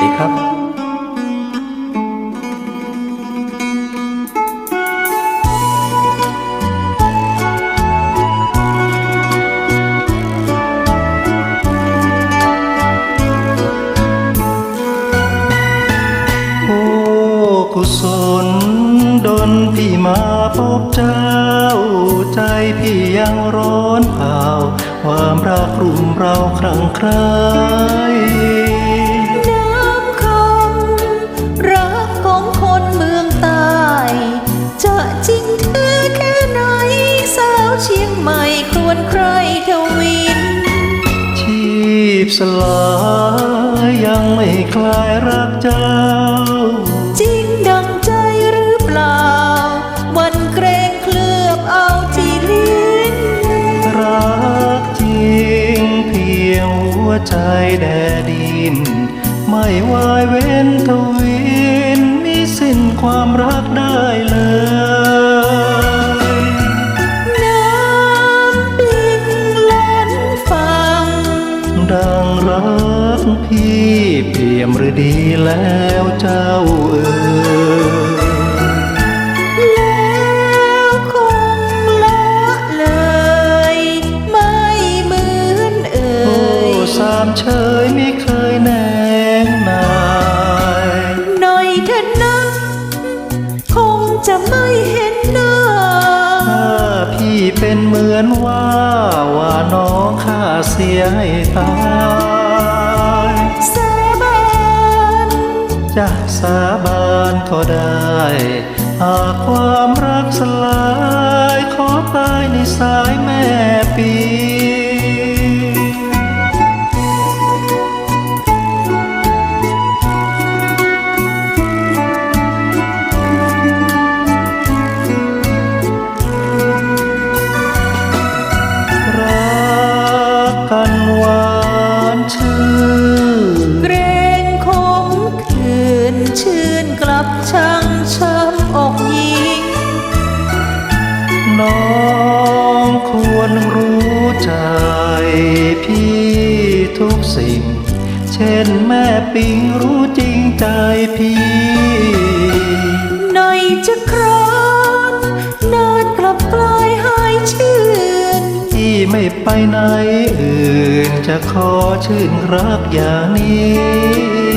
ดีครับโอ้กุศลดนพี่มาพบเจ้า ใจพี่ยังร้อนเผาความรักรุมเราครั้งใคร ลายยังไม่คลายรักเจ้า จริงดังใจหรือเปล่า วันเกรงเคลือบเอาที่ลิ้นรักจริงเพียงหัวใจแดดิน ไม่วายเว้นทวิน มีสิ้นความรักได้เลย รักพี่เปี่ยมหรือดีแล้วเจ้าเอ๋แล้วคงละเลย ไม่เหมือนเอ่โอ้สามเชยไม่เคยแนงนายหน่อยเถอะนะคงจะไม่เห็นหน้าถ้าพี่เป็นเหมือนว่าว่าน้องข้าเสียให้ตาย จะสาบานก็ได้หากความรักสลาย ขอตายในสายแม่ปี ควรรู้ใจพี่ทุกสิ่ง เช่นแม่ปิงรู้จริงใจพี่หน่อยจะครอนนานกลับกลายหายชื่นที่ไม่ไปไหนอื่นจะขอชื่นรักอย่างนี้